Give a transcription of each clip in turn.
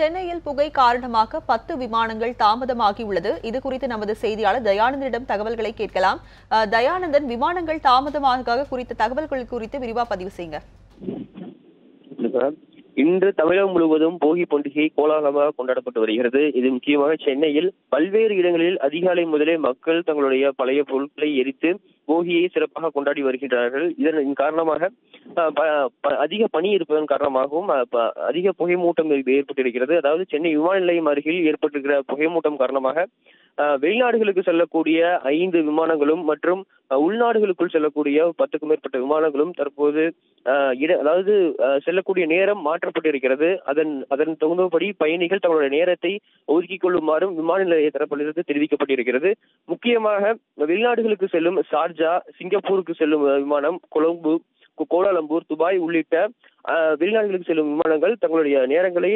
சென்னையில் புகை காரணமாக பத்து விமானங்கள் தாமதமாகியுள்ளது. இது குறித்து நமது செய்தியாளர் தயானந்தனிடம் தகவல்களை கேட்கலாம். தயானந்தன் விமானங்கள் தாமதமாக குறித்த தகவல்கள் குறித்து விரிவா பதிவு செய்யுங்க. இன்று தமிழகம் முழுவதும் போகி பண்டிகை கோலாகலமாக கொண்டாடப்பட்டு வருகிறது. இது முக்கியமாக சென்னையில் பல்வேறு இடங்களில் அதிகாலை முதலே மக்கள் தங்களுடைய பழைய பொருட்களை எரித்து போகியை சிறப்பாக கொண்டாடி வருகின்றார்கள். இதன் காரணமாக ப- ப- அதிக பனி இருப்பதன் காரணமாகவும் அஹ், அதிக புகைமூட்டம் ஏற்பட்டிருக்கிறது. அதாவது சென்னை விமான நிலையம் அருகில் ஏற்பட்டிருக்கிற புகைமூட்டம் காரணமாக வெளிநாடுகளுக்கு செல்லக்கூடிய ஐந்து விமானங்களும் மற்றும் உள்நாடுகளுக்குள் செல்லக்கூடிய பத்துக்கும் மேற்பட்ட விமானங்களும் தற்போது இட- அதாவது செல்லக்கூடிய நேரம் மாற்றப்பட்டிருக்கிறது. அதன் அதன் தகுந்தபடி பயணிகள் தங்களுடைய நேரத்தை ஒதுக்கிக் கொள்ளுமாறும் விமான நிலைய தரப்பிலிருந்து தெரிவிக்கப்பட்டிருக்கிறது. முக்கியமாக வெளிநாடுகளுக்கு செல்லும் ஷார்ஜா சிங்கப்பூருக்கு செல்லும் விமானம் கொழும்பு கோலாலம்பூர் துபாய் உள்ளிட்ட வெளிநாடுகளுக்கு செல்லும் விமானங்கள் தங்களுடைய நேரங்களை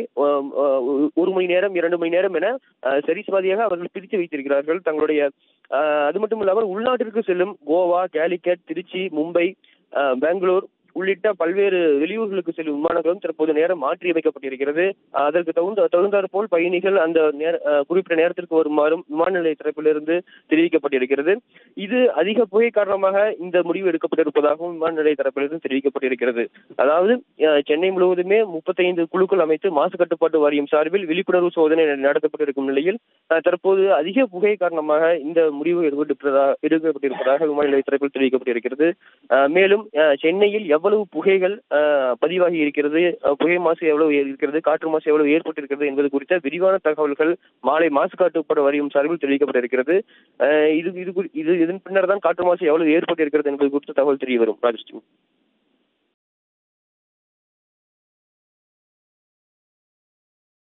ஒரு மணி நேரம் இரண்டு மணி நேரம் என சரிசுவாதியாக அவர்கள் பிரித்து வைத்திருக்கிறார்கள். தங்களுடைய அது மட்டும் இல்லாமல் உள்நாட்டிற்கு செல்லும் கோவா கேலிக்கட் திருச்சி மும்பை பெங்களூர் உள்ளிட்ட பல்வேறு வெளியூர்களுக்கு செல்லும் விமானங்களும் தற்போது நேரம் மாற்றி அமைக்கப்பட்டிருக்கிறது. அதற்கு தகுந்த தகுந்தாற் போல் பயணிகள் அந்த நேர அஹ், குறிப்பிட்ட நேரத்திற்கு வருமாறும் விமான நிலைய தரப்பிலிருந்து தெரிவிக்கப்பட்டிருக்கிறது. இது அதிக புகை காரணமாக இந்த முடிவு எடுக்கப்பட்டிருப்பதாகவும் விமான நிலைய தரப்பிலிருந்து தெரிவிக்கப்பட்டிருக்கிறது. அதாவது அஹ், சென்னை முழுவதுமே முப்பத்தைந்து குழுக்கள் அமைத்து மாசு கட்டுப்பாட்டு வாரியம் சார்பில் விழிப்புணர்வு சோதனை நடத்தப்பட்டிருக்கும் நிலையில் தற்போது அதிக புகை காரணமாக இந்த முடிவு எடுக்கப்பட்டிருப்பதாக எடுக்கப்பட்டிருப்பதாக விமான நிலைய தரப்பில் தெரிவிக்கப்பட்டிருக்கிறது. மேலும் சென்னையில் எவ்வளவு புகைகள் பதிவாகி இருக்கிறது புகை மாசு எவ்வளவு இருக்கிறது காற்று மாசு எவ்வளவு ஏற்பட்டிருக்கிறது என்பது குறித்த விரிவான தகவல்கள் மாலை மாசு காட்டுப்பட வாரியம் சார்பில் தெரிவிக்கப்பட்டிருக்கிறது இது இது இது இதன் பின்னர் தான் காற்று மாசு எவ்வளவு ஏற்பட்டிருக்கிறது என்பது குறித்த தகவல் தெரிய வரும் ராஜஸ்ரீ.